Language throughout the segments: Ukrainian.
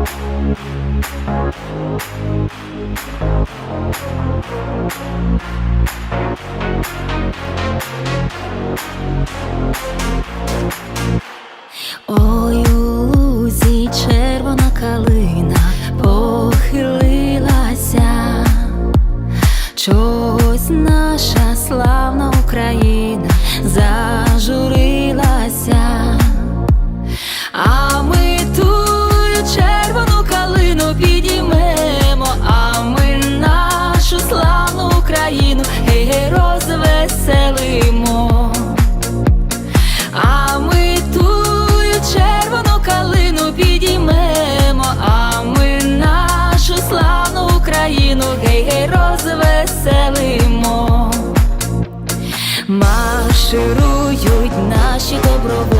Ой, червона калина похилилася, чогось наша славна Україна зажурилася, розвеселимо. А ми тую червону калину підіймемо, а ми нашу славну Україну гей-гей розвеселимо. Марширують наші добровольці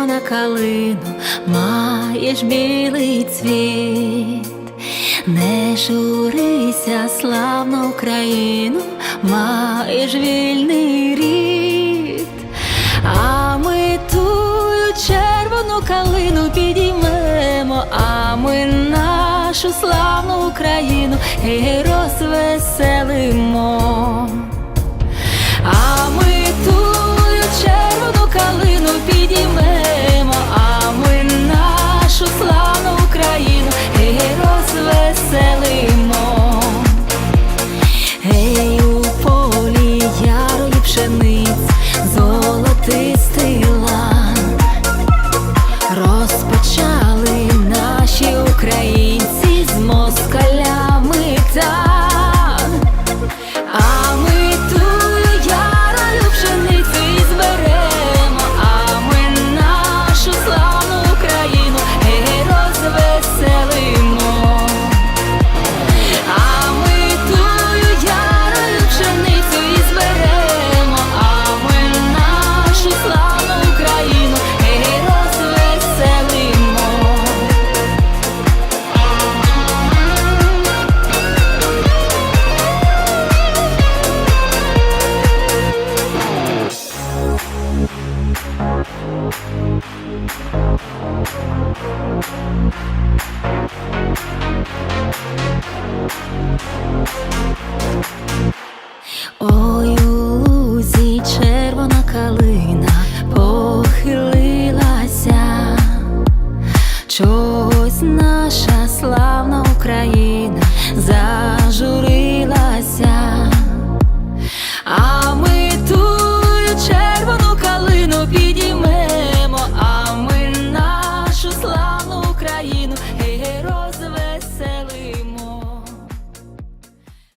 червона калину, маєш білий цвіт, не журися, славну Україну, маєш вільний рід, а ми тую червону калину підіймемо, а ми нашу славну Україну гей, розвеселимо. 다 Ой, у червона калина похилилася, чогось наша славна Україна зажурилася,